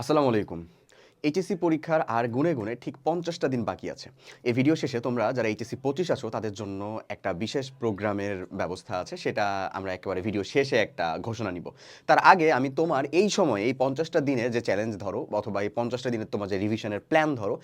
আসসালামু আলাইকুম। এইচএসসি পরীক্ষার আর গুনে গুনে ঠিক পঞ্চাশটা দিন বাকি আছে। এই ভিডিও শেষে তোমরা যারা এইচএসসি পঁচিশ আছো, তাদের জন্য একটা বিশেষ প্রোগ্রামের ব্যবস্থা আছে। সেটা আমরা একেবারে ভিডিও শেষে একটা ঘোষণা নিব। তার আগে আমি তোমার এই সময়ে এই পঞ্চাশটা দিনে যে চ্যালেঞ্জ ধরো, অথবা এই পঞ্চাশটা দিনের তোমার যে রিভিশনের প্ল্যান ধরো,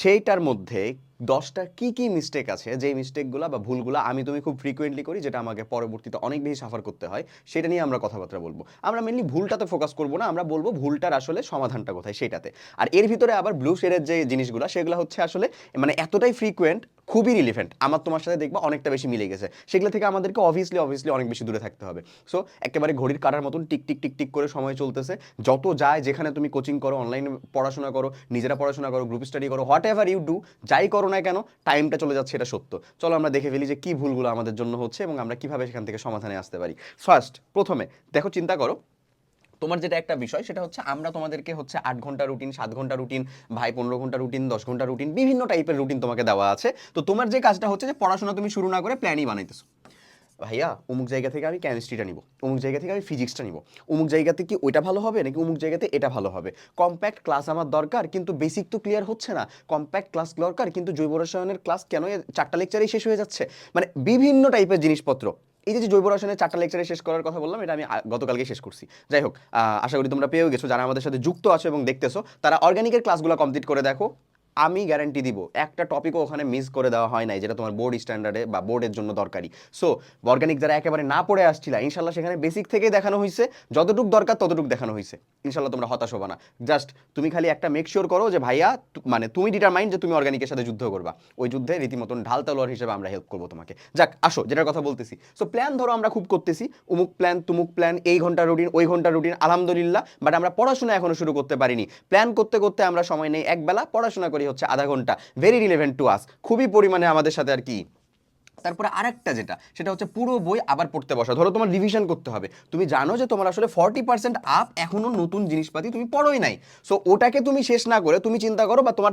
সেইটার মধ্যে দশটা কি কি মিস্টেক আছে? যে মিস্টেকগুলো বা ভুলগুলো আমি তুমি খুব ফ্রিকোয়েন্টলি করি, যেটা আমাকে পরবর্তীতে অনেক বেশি সাফার করতে হয়, সেটা নিয়ে আমরা কথাবার্তা বলব। আমরা মেনলি ভুলটাতে ফোকাস করব না, আমরা বলব ভুলটার আসলে সমাধানটা কোথায় সেটাতে। আর এর ভিতরে আবার ব্লু শেডের যে জিনিসগুলো, সেগুলো হচ্ছে আসলে মানে এতটাই ফ্রিকোয়েন্ট খুবই রিলিভেন্ট আমার তোমার সাথে দেখবা অনেকটা বেশি মিলে গেছে। সেগুলো থেকে আমাদেরকে অবভিয়াসলি অবভিয়াসলি অনেক বেশি দূরে থাকতে হবে। সো একেবারে ঘড়ির কাটার মতন টিক টিক টিক টিক করে সময় চলতেছে। যত যায়, যেখানে তুমি কোচিং করো অনলাইন পড়াশোনা করো, নিজেরা পড়াশোনা করো গ্রুপ স্টাডি করো হোয়াট এভার ইউ ডু যাই করো না কেন টাইমটা চলে যাচ্ছে, এটা সত্য। চলো আমরা দেখে ফেলি যে কী ভুলগুলো আমাদের জন্য হচ্ছে এবং আমরা কীভাবে সেখান থেকে সমাধানে আসতে পারি। ফার্স্ট প্রথমে, দেখো, চিন্তা করো, তোমার যেটা একটা বিষয়, সেটা হচ্ছে আমরা তোমাদেরকে হচ্ছে আট ঘণ্টা রুটিন সাত ঘণ্টা রুটিন ভাই পনেরো ঘণ্টা রুটিন দশ ঘণ্টা রুটিন বিভিন্ন টাইপের রুটিন তোমাকে দেওয়া আছে। তো তোমার যে কাজটা হচ্ছে যে পড়াশোনা তুমি শুরু না করে প্ল্যানই বানাইতেছো। ভাইয়া, অমুক জায়গা থেকে আমি কেমিস্ট্রিটা নিব, অমুক জায়গা থেকে আমি ফিজিক্সটা নিব। অমুক জায়গাতে কি ওইটা ভালো হবে নাকি অমুক জায়গাতে এটা ভালো হবে? কম্প্যাক্ট ক্লাস আমার দরকার, কিন্তু বেসিক তো ক্লিয়ার হচ্ছে না। কম্প্যাক্ট ক্লাস দরকার, কিন্তু জৈব রসায়নের ক্লাস কেন চারটা লেকচারেই শেষ হয়ে যাচ্ছে? মানে বিভিন্ন টাইপের জিনিসপত্র। এই যে জৈব রসায়নের চারটা লেকচারে শেষ করার কথা বললাম, এটা আমি গতকালকে শেষ করছি। যাই হোক আশা করি তোমরা পেয়েও গেছো। যারা আমাদের সাথে যুক্ত আছো এবং দেখতেছো, তারা অর্গানিকের ক্লাসগুলো কমপ্লিট করে দেখো। আমি গ্যারান্টি দিব। একটা টপিকও ওখানে মিস করে দেওয়া হয় নাই, যেটা তোমার বোর্ড স্ট্যান্ডার্ডে বা বোর্ডের জন্য দরকারি। সো অর্গানিক যারা একেবারে না পড়ে আসছিল, ইনশাল্লাহ সেখানে বেসিক থেকেই দেখানো হয়েছে যতটুক দরকার ততটুক দেখানো হয়েছে ইনশাল্লাহ তোমরা হতাশ হবা না। জাস্ট তুমি খালি একটা মেক শিওর করো যে, ভাইয়া মানে তুমি ডিটারমাইন্ড যে তুমি অর্গানিকের সাথে যুদ্ধ করবা। ওই যুদ্ধে রীতিমতন ঢাল তলোয়ার হিসেবে আমরা হেল্প করব তোমাকে। যাক, আসো, যেটার কথা বলতেছি। সো প্ল্যান ধরো আমরা খুব করতেছি। উমুক প্ল্যান তুমুক প্ল্যান এই ঘণ্টা রুটিন ওই ঘণ্টা রুটিন আলহামদুলিল্লাহ। বাট আমরা পড়াশোনা এখনও শুরু করতে পারিনি। প্ল্যান করতে করতে আমরা সময় নেই একবেলা, পড়াশোনা করি হচ্ছে আধা ঘণ্টা। ভেরি রিলেভেন্ট টু আস খুবই পরিমাণে আমাদের সাথে আর কি তারপরে আরেকটা যেটা, সেটা হচ্ছে পুরো বই আবার পড়তে বসা। ধরো তোমার রিভিশন করতে হবে। তুমি জানো যে তোমার আসলে ফর্টি পার্সেন্ট আপ এখনও নতুন জিনিসপাতি তুমি পড়োই নাই। সো ওটাকে তুমি শেষ না করে তুমি চিন্তা করো বা তোমার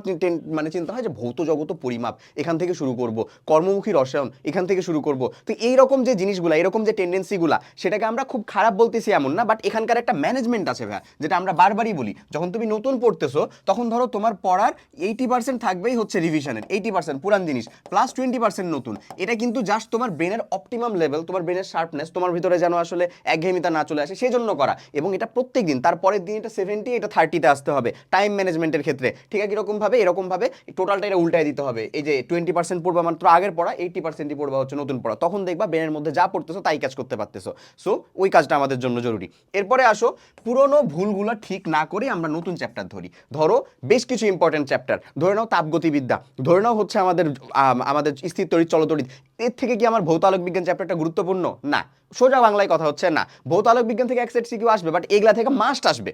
মানে চিন্তা হয় যে ভৌত জগত পরিমাপ, এখান থেকে শুরু করব। কর্মমুখী রসায়ন, এখান থেকে শুরু করব। তো এইরকম যে জিনিসগুলো এরকম যে টেন্ডেন্সিগুলা সেটাকে আমরা খুব খারাপ বলতেছি এমন না বাট এখানকার একটা ম্যানেজমেন্ট আছে ভাইয়া, যেটা আমরা বারবারই বলি। যখন তুমি নতুন পড়তেছো, তখন ধরো তোমার পড়ার এইটি পার্সেন্ট থাকবেই হচ্ছে রিভিশনের এইটি পার্সেন্ট পুরান জিনিস প্লাস টোয়েন্টি পার্সেন্ট নতুন। এটা কিন্তু জাস্ট তোমার ব্রেনের অপটিমাম লেভেল তোমার ব্রেনের শার্পনেস তোমার ভিতরে যেন আসলে একঘেয়েমিতা না চলে আসে সেই জন্য করা। এবং এটা প্রত্যেক দিন তারপরের দিন এটা সেভেন্টি এটা থার্টিতে আসতে হবে টাইম ম্যানেজমেন্টের ক্ষেত্রে। ঠিক আছে এরকমভাবে এরকমভাবে টোটালটা এটা উল্টায় দিতে হবে। এই যে টোয়েন্টি পার্সেন্ট পড়বা মাত্র আগের পড়া এইটি পার্সেন্টই পড়বা হচ্ছে নতুন পড়া। তখন দেখবা ব্রেনের মধ্যে যা পড়তেছো তাই কাজ করতে পারতেছো। সো ওই কাজটা আমাদের জন্য জরুরি। এরপরে আসো পুরনো ভুলগুলো ঠিক না করে আমরা নতুন চ্যাপ্টার ধরি। ধরো বেশ কিছু ইম্পর্টেন্ট চ্যাপ্টার ধরে নাও তাপগতিবিদ্যা। ধরে নাও হচ্ছে আমাদের আম, আমাদের স্থির তড়িৎ চলতড়িৎ। এর থেকে কি আমার ভৌত আলোক বিজ্ঞান চ্যাপ্টারটা গুরুত্বপূর্ণ? না। সোজা বাংলায় কথা হচ্ছে, না। ভৌত আলোক বিজ্ঞান থেকে এক সেট সিকিউ আসবে বাট এগুলা থেকে মাস্ট আসবে।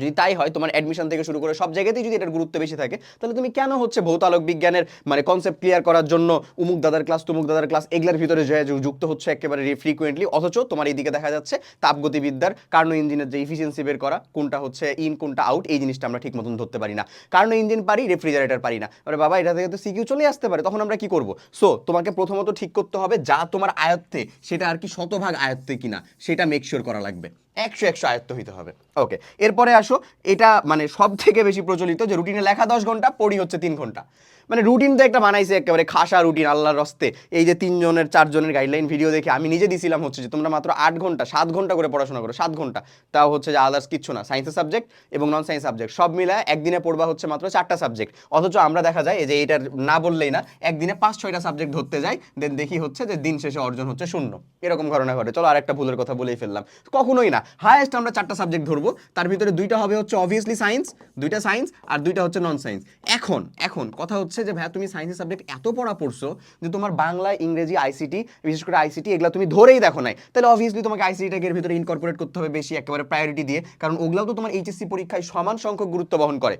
যদি তাই হয়, তোমার অ্যাডমিশন থেকে শুরু করে সব জায়গাতেই যদি এটার গুরুত্ব বেশি থাকে, তাহলে তুমি কেন হচ্ছে ভৌত আলোক বিজ্ঞানের মানে কনসেপ্ট ক্লিয়ার করার জন্য উমুক দাদার ক্লাস তুমুক দাদার ক্লাস এগুলার ভিতরে যুক্ত হচ্ছে একেবারে ফ্রিকুয়েন্টলি অথচ তোমার এইদিকে দেখা যাচ্ছে তাপগতিবিদ্যার কার্নো ইঞ্জিনের যে ইফিসিয়েন্সি বের করা, কোনটা হচ্ছে ইন কোনটা আউট এই জিনিসটা আমরা ঠিক মতন ধরতে পারি না। কার্নো ইঞ্জিন পারি রেফ্রিজারেটর পারি না। আরে বাবা, এটা থেকে তো সিকিউ চলে আসতে পারে, তখন আমরা কি করব? সো তোমাকে প্রথমত ঠিক করতে হবে যা তোমার আয়ত্তে, সেটা আর কি শতভাগ আয়ত্তে কিনা, সেটা মেকশিওর করা লাগবে। একশো একশো আয়ত্ত হইতে হবে। ওকে এরপরে আসো, এটা মানে সব থেকে বেশি প্রচলিত যে রুটিনে লেখা দশ ঘণ্টা, পড়ি হচ্ছে তিন ঘণ্টা। মানে রুটিন তো একটা বানাইছে একেবারে খাসা রুটিন আল্লাহর রস্তে। এই যে তিনজনের, চারজনের গাইডলাইন ভিডিও দেখে আমি নিজে দিছিলাম হচ্ছে যে, তোমরা মাত্র আট ঘণ্টা, সাত ঘণ্টা করে পড়াশোনা করো, সাত ঘণ্টা। তাও হচ্ছে যে আদার্স কিচ্ছু না সায়েন্সের সাবজেক্ট এবং নন সায়েন্স সাবজেক্ট সব মিলায় একদিনে পড়বা হচ্ছে মাত্র চারটা সাবজেক্ট অথচ আমরা দেখা যায় যে এইটার না বললেই না, একদিনে পাঁচ, ছয়টা সাবজেক্ট ধরতে যাই দেন দেখি হচ্ছে যে দিন শেষে অর্জন হচ্ছে শূন্য। এরকম ঘটনা ঘটে। চলো আর একটা ভুলের কথা বলেই ফেললাম। কখনোই না হায়েস্ট আমরা চারটা সাবজেক্ট ধরবো। তার ভিতরে দুইটা হবে হচ্ছে অবভিয়াসলি সায়েন্স দুইটা সায়েন্স আর দুইটা হচ্ছে নন সায়েন্স এখন এখন কথা হচ্ছে যে ভাইয়া তুমি সায়েন্সের সাবজেক্ট এত পড়া পড়ছো যে তোমার বাংলা, ইংরেজি আইসিটি বিশেষ করে আইসিটি এগুলো তুমি ধরেই দেখো নাই। তাহলে অবভিয়াসলি তোমাকে আইসিটিটাকে এর ভিতরে ইনকর্পোরেট করতে হবে বেশি একেবারে প্রায়োরিটি দিয়ে। কারণ ওগুলাও তো তোমার এইচএসসি পরীক্ষায় সমান সংখ্যক গুরুত্ব বহন করে।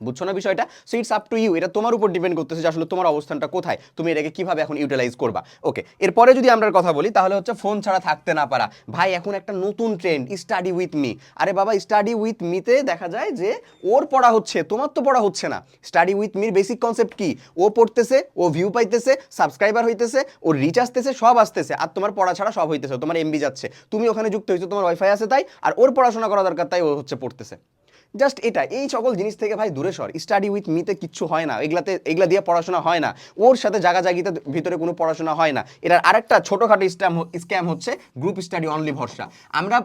বুঝছ না বিষয়টা? So it's up to you এটা তোমার উপর ডিপেন্ড করতেছে যে আসলে তোমার অবস্থানটা কোথায়। তুমি এটাকে কীভাবে এখন ইউটিলাইজ করবা? ওকে এরপরে যদি আমরা কথা বলি, তাহলে হচ্ছে ফোন ছাড়া থাকতে না পারা। ভাই, এখন একটা নতুন ট্রেন্ড স্টাডি উইথ মি আরে বাবা স্টাডি উইথ মিতে দেখা যায় যে ওর পড়া হচ্ছে, তোমার তো পড়া হচ্ছে না। Study with Mir basic concept কি? ও পড়তেছে, ও ভিউ পাইতেছে সাবস্ক্রাইবার হইতেছে ওর রিচ আসতেছে, সব আসতেছে। আর তোমার পড়া ছাড়া সব হইতেছে, তোমার এমবি যাচ্ছে। তুমি ওখানে যুক্ত হয়েছো তোমার ওয়াইফাই আছে তাই, আর ওর পড়াশোনা করা দরকার, তাই ও হচ্ছে পড়তেছে। জাস্ট এটা, এই সকল জিনিস থেকে ভাই দূরে সর। স্টাডি উইথ মিতে কিচ্ছু হয় না, এগুলাতে, এগুলা দিয়ে পড়াশোনা হয় না। ওর সাথে জাগাজাগিতে ভিতরে কোনো পড়াশোনা হয় না। এটার আরেকটা ছোটোখাটো স্ট্যাম্প স্ক্যাম হচ্ছে গ্রুপ স্টাডি অনলি ভরসা। আমরা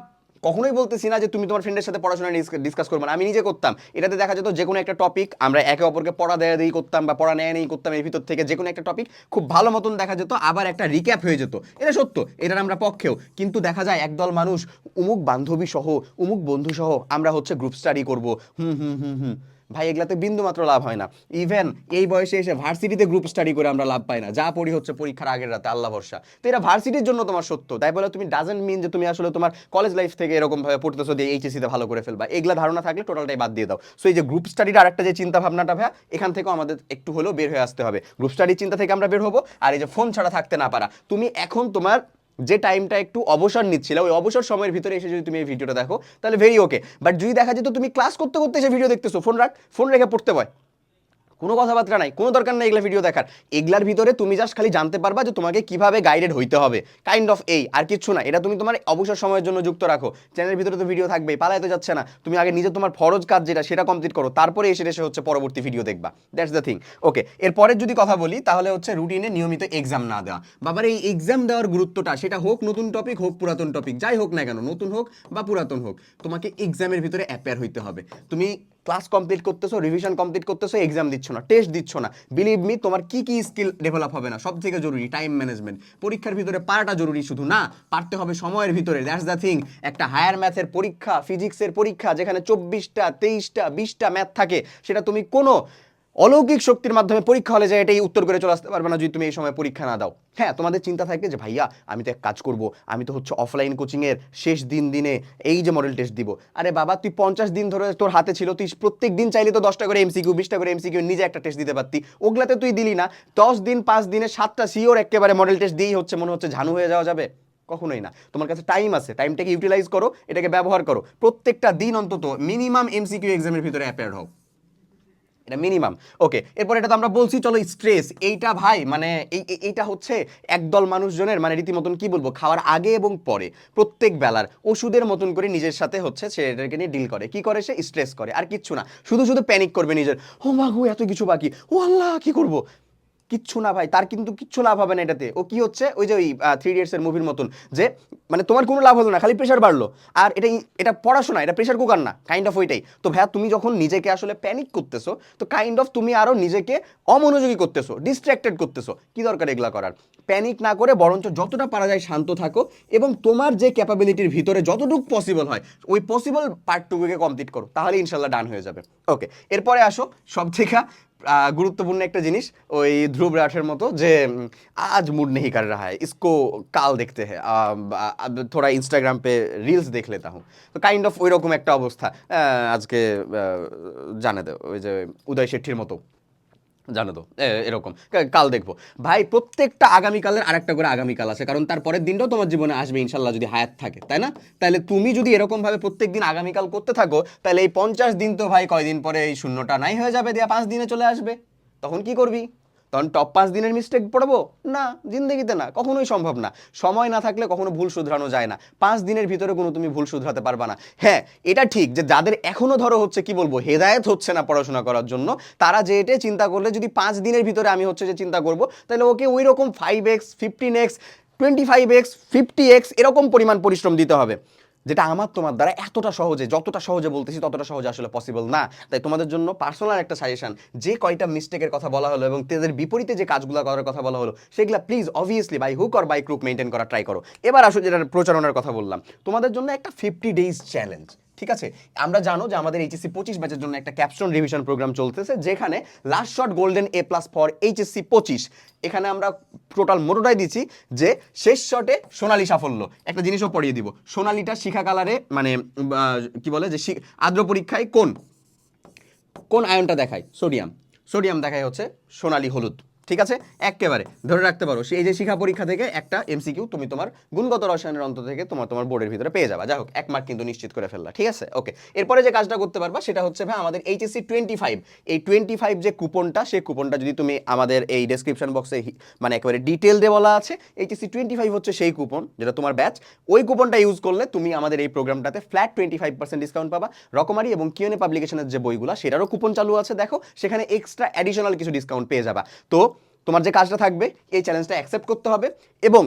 কখনোই বলতেছি না যে তুমি তোমার ফ্রেন্ডের সাথে পড়াশোনা ডিসকাস করবে না। আমি নিজে করতাম। এটাতে দেখা যেত যে কোনো একটা টপিক আমরা একে অপরকে পড়া দেয়া দেই করতাম বা পড়া নেয় নেই করতাম, এর ভিতর থেকে যে কোনো একটা টপিক খুব ভালো মতন দেখা যেত, আবার একটা রিক্যাপ হয়ে যেত। এটা সত্য, এটার আমরা পক্ষেও। কিন্তু দেখা যায় একদল মানুষ, উমুক বান্ধবী সহ, উমুক বন্ধু সহ আমরা হচ্ছে গ্রুপ স্টাডি করব। হুম হুম হুম হুম। ভাই, এগুলাতে বিন্দু মাত্র লাভ হয় না। ইভেন এই বয়সে এসে ভার্সিটিতে গ্রুপ স্টাডি করে আমরা লাভ পাই না। যা পড়ি হচ্ছে পরীক্ষার আগের রাতে, আল্লাহ ভরসা। তো এটা ভার্সিটির জন্য তোমার সত্য। তাই বলে তুমি ডাজেন্ট মিন যে তুমি আসলে তোমার কলেজ লাইফ থেকে এরকম ভাবে পড়তেছো দিয়ে এইচএসিতে ভালো করে ফেলবা। এগুলা ধারণা থাকলে টোটালটাই বাদ দিয়ে দাও। সো এই যে গ্রুপ স্টাডির আরেকটা যে চিন্তা ভাবনাটা ভাইয়া, এখান থেকেও আমাদের একটু হলেও বের হয়ে আসতে হবে। গ্রুপ স্টাডির চিন্তা থেকে আমরা বের হব। আর এই যে ফোন ছাড়া থাকতে না পারা। তুমি এখন তোমার যে টাইমটা একটু অবসর নিচ্ছিল, ওই অবসর সময়ের ভিতরে এসে যদি তুমি এই ভিডিওটা দেখো, তাহলে ভেরি ওকে বাট যদি দেখা যেত তুমি ক্লাস করতে করতে এসে ভিডিও দেখতেছো ফোন রাখ ফোন রেখে পড়তে হয় কোনো কথাবার্তা নাই, কোনো দরকার নেই এগুলা ভিডিও দেখার। এগুলার ভিতরে তুমি জাস্ট খালি জানতে পারবা যে তোমাকে কীভাবে গাইডেড হইতে হবে। কাইন্ড অফ এই, আর কিছু না। এটা তুমি তোমার অবসর সময়ের জন্য যুক্ত রাখো। চ্যানেলের ভিতরে তো ভিডিও থাকবেই, পালাইতে যাচ্ছে না। তুমি আগে নিজে তোমার ফরজ কাজ যেটা, সেটা কমপ্লিট করো। তারপরে এসে এসে হচ্ছে পরবর্তী ভিডিও দেখবা। দ্যাটস দ্য থিং ওকে এরপরে যদি কথা বলি, তাহলে হচ্ছে রুটিনে নিয়মিত এক্সাম না দেওয়া। বাবার এই এক্সাম দেওয়ার গুরুত্বটা, সেটা হোক নতুন টপিক হোক পুরাতন টপিক যাই হোক না কেন, নতুন হোক বা পুরাতন হোক, তোমাকে এক্সামের ভিতরে অ্যাপেয়ার হইতে হবে। তুমি ক্লাস কমপ্লিট করতেছো রিভিশন কমপ্লিট করতেছো এক্সাম দিচ্ছ না টেস্ট দিচ্ছ না। বিলিভ মি তোমার কি কি স্কিল ডেভেলপ হবে না, সব থেকে জরুরি টাইম ম্যানেজমেন্ট পরীক্ষার ভিতরে পারাটা জরুরি শুধু না, পারতে হবে সময়ের ভিতরে। দ্যাটস দ্য থিং একটা হায়ার ম্যাথের পরীক্ষা ফিজিক্সের পরীক্ষা, যেখানে চব্বিশটা, তেইশটা, বিশটা ম্যাথ থাকে, সেটা তুমি কোনো অলৌকিক শক্তির মাধ্যমে পরীক্ষা হলে যায় এটাই উত্তর করে চলে আসতে পারবে না যদি তুমি এই সময় পরীক্ষা না দাও। হ্যাঁ তোমাদের চিন্তা থাকবে যে, ভাইয়া, আমি তো এক কাজ করব, আমি তো হচ্ছে অফলাইন কোচিংয়ের শেষ দিন দিনে এই যে মডেল টেস্ট দিব। আরে বাবা, তুই পঞ্চাশ দিন ধরে তোর হাতে ছিল, তুই প্রত্যেক দিন চাইলে তো দশটা করে এমসিকিউ বিশটা করে এমসিকিউ নিজে একটা টেস্ট দিতে পারতি। ওগুলাতে তুই দিলি না, দশ দিন, পাঁচ দিনে সাতটা সিওর একেবারে মডেল টেস্ট দিয়েই হচ্ছে মনে হচ্ছে ঝানু হয়ে যাওয়া যাবে। কখনোই না। তোমার কাছে টাইম আছে টাইমটাকে ইউটিলাইজ করো, এটাকে ব্যবহার করো। প্রত্যেকটা দিন অন্তত মিনিমাম এমসিকিউ এক্সামের ভিতরে অ্যাপেয়ার হোক এটা মিনিমাম ওকে এরপর এটা তো আমরা বলছি, চলো স্ট্রেস এইটা ভাই মানে এই, এই- এইটা হচ্ছে একদল মানুষজনের মানে রীতিমতন কি বলব, খাওয়ার আগে এবং পরে, প্রত্যেক বেলার ওষুধের মতন করে নিজের সাথে হচ্ছে সে এটাকে নিয়ে ডিল করে। কি করে সে? স্ট্রেস করে। আর কিচ্ছু না। শুধু শুধু প্যানিক করবে নিজের। ও মাগু এত কিছু বাকি। ও আল্লাহ, কি করব? কিচ্ছু না ভাই, তার কিন্তু কিচ্ছু লাভ হবে না এটাতে। ও কি হচ্ছে? ওই যে ওই থ্রি ইডিয়টস এর মুভির মতন, যে মানে তোমার কোনো লাভ হলো না, খালি প্রেশার বাড়লো। আর এটা এটা পড়াশোনা, এটা প্রেশার কুকার না কাইন্ড অফ ওইটাই। তো ভাইয়া, তুমি যখন নিজেকে আসলে প্যানিক করতেছো, তো কাইন্ড অফ তুমি আরও নিজেকে অমনোযোগী করতেছো ডিস্ট্র্যাক্টেড করতেছো। কি দরকার এগুলা করার? প্যানিক না করে বরঞ্চ যতটা পারা যায় শান্ত থাকো এবং তোমার যে ক্যাপাবিলিটির ভিতরে যতটুকু পসিবল হয়, ওই পসিবল পার্টটুকুকে কমপ্লিট করো, তাহলে ইনশাল্লাহ ডান হয়ে যাবে। ওকে এরপরে আসো সব থেকে গুরুত্বপূর্ণ একটা জিনিস, ওই ধ্রুব রাঠের মতো যে আজ মুড নেহি কার রাহা ইসকো কাল দেখতে হ্যাঁ থোড়া ইনস্টাগ্রাম পে রিলস দেখ লেতা হুম। তো কাইন্ড অফ ওই রকম একটা অবস্থা আজকে জানে দেও ওই যে উদয় শেট্টির মতো। জানো তো এরকম। কাল দেখব। ভাই, প্রত্যেকটা আগামীকালের আরেকটা করে আগামীকাল আছে, কারণ তার পরের দিনটাও তোমার জীবনে আসবে, ইনশাল্লাহ, যদি হায়াত থাকে, তাই না? তাহলে তুমি যদি এরকমভাবে প্রত্যেক দিন আগামীকাল করতে থাকো, তাহলে এই পঞ্চাশ দিন তো ভাই কয়দিন পরে এই শূন্যটা নাই হয়ে যাবে, দিয়া পাঁচ দিনে চলে আসবে। তখন কি করবি? তখন টপ পাঁচ দিনের মিস্টেক পড়ব? না, জিন্দগিতে না, কখনোই সম্ভব না। সময় না থাকলে কখনো ভুল শুধরানো যায় না। পাঁচ দিনের ভিতরে কোনো তুমি ভুল শুধরাতে পারবা না। হ্যাঁ এটা ঠিক যে যাদের এখনও ধরো হচ্ছে কি বলব, হেদায়েত হচ্ছে না পড়াশোনা করার জন্য, তারা যে এটা চিন্তা করলে যদি পাঁচ দিনের ভিতরে আমি হচ্ছে যে চিন্তা করব, তাহলে ওকে ওই রকম five X fifteen X twenty five X fifty X এরকম পরিমাণ পরিশ্রম দিতে হবে। যেটা আমার তোমার দ্বারা এতটা সহজে, যতটা সহজে বলতেছি ততটা সহজে আসলে পসিবল না। তাই তোমাদের জন্য পার্সোনাল একটা সাজেশন যে কয়টা মিস্টেকের কথা বলা হলো এবং তাদের বিপরীতে যে কাজগুলো করার কথা বলা হলো, সেগুলো প্লিজ অবভিয়াসলি বাই হুক আর বাই ক্রুক মেনটেন করা ট্রাই করো। এবার আসো যেটা প্রচারণার কথা বললাম। তোমাদের জন্য একটা ফিফটি ডেজ চ্যালেঞ্জ ঠিক আছে? আমরা জানো যে আমাদের এইচএসসি পঁচিশ ব্যাচের জন্য একটা ক্যাপস্টোন রিভিশন প্রোগ্রাম চলতেছে, যেখানে last shot golden A plus for HSC পঁচিশ। এখানে আমরা টোটাল মোটোটাই দিচ্ছি যে শেষ শটে সোনালি সাফল্য। একটা জিনিসও পড়িয়ে দিব। সোনালিটা শিখা কালারে মানে কি বলে যে আদ্র পরীক্ষায় কোন? কোন আয়নটা দেখায়? সোডিয়াম সোডিয়াম দেখায় হচ্ছে সোনালি হলুদ। ঠিক আছে? একেবারে ধরে রাখতে পারো, সেই যে শিক্ষা পরীক্ষা থেকে একটা এমসিকিউ তুমি তোমার গুণগত রসায়নের অন্ত থেকে তোমার তোমার বোর্ডের ভিতরে পেয়ে যাবা। যাই হোক এক মার্ক কিন্তু নিশ্চিত করে ফেললা, ঠিক আছে? ওকে এরপরে যে কাজটা করতে পারবা, সেটা হচ্ছে ভাই আমাদের এইচএসসি টোয়েন্টি ফাইভ এই টোয়েন্টি ফাইভ যে কুপনটা, সেই কুপনটা যদি তুমি আমাদের এই ডেসক্রিপশন বক্সে মানে একেবারে ডিটেল দিয়ে বলা আছে এইচএসসি টোয়েন্টি ফাইভ হচ্ছে সেই কুপন যেটা তোমার ব্যাচ ওই কুপনটা ইউজ করলে তুমি আমাদের এই প্রোগ্রামটাতে flat twenty five percent discount পাবা। রকমারি এবং কিউএনএ পাবলিকেশনের যে বইগুলো, সেটারও কুপন চালু আছে, দেখো। সেখানে এক্সট্রা অ্যাডিশনাল কিছু ডিসকাউন্ট পেয়ে যাবা। তো তোমার যে কাজটা থাকবে, এই চ্যালেঞ্জটা অ্যাকসেপ্ট করতে হবে এবং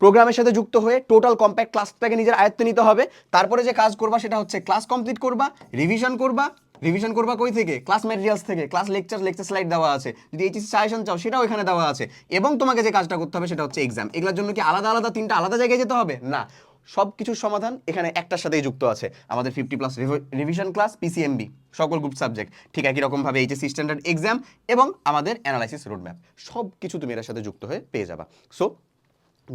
প্রোগ্রামের সাথে যুক্ত হয়ে টোটাল কম্প্যাক্ট ক্লাসটাকে নিজের আয়ত্তে নিতে হবে। তারপরে যে কাজ করবা সেটা হচ্ছে ক্লাস কমপ্লিট করবা রিভিশন করবা। রিভিশন করবা কই থেকে? ক্লাস ম্যাটেরিয়ালস থেকে। ক্লাস লেকচার লেকচার স্লাইড দেওয়া আছে। যদি এইচএসসি সাজেশন চাও, সেটাও এখানে দেওয়া আছে। এবং তোমাকে যে কাজটা করতে হবে সেটা হচ্ছে এক্সাম এগুলোর জন্য কি আলাদা আলাদা, তিনটা আলাদা জায়গায় যেতে হবে? না। সব কিছুর সমাধান এখানে একটার সাথেই যুক্ত আছে। আমাদের fifty plus revision class PCMB সকল গ্রুপ সাবজেক্ট ঠিক একই রকমভাবে এইচএসসি স্ট্যান্ডার্ড এক্সাম এবং আমাদের অ্যানালাইসিস রোডম্যাপ সব কিছু তুমি এর সাথে যুক্ত হয়ে পেয়ে যাবা। সো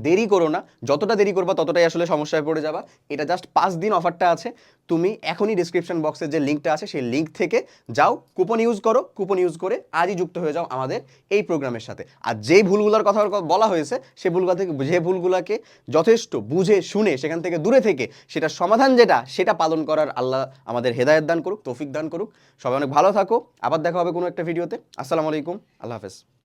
দেরি করো না, যতটা দেরি করবা ততটাই আসলে সমস্যায় পড়ে যাবা। এটা জাস্ট পাঁচ দিন অফারটা আছে। তুমি এখনই ডিসক্রিপশন বক্সের যে লিঙ্কটা আছে, সেই লিঙ্ক থেকে যাও কুপন ইউজ করো কুপন ইউজ করে আজই যুক্ত হয়ে যাও আমাদের এই প্রোগ্রামের সাথে। আর যেই ভুলগুলোর কথা বলা হয়েছে, সে ভুলগুলো থেকে যে ভুলগুলোকে যথেষ্ট বুঝে, শুনে, সেখান থেকে দূরে থেকে সেটা সমাধান যেটা, সেটা পালন করার আল্লাহ আমাদের হেদায়ত দান করুক, তৌফিক দান করুক। সবাই অনেক ভালো থাকো। আবার দেখা হবে কোনো একটা ভিডিওতে আসসালামু আলাইকুম। আল্লাহ হাফেজ।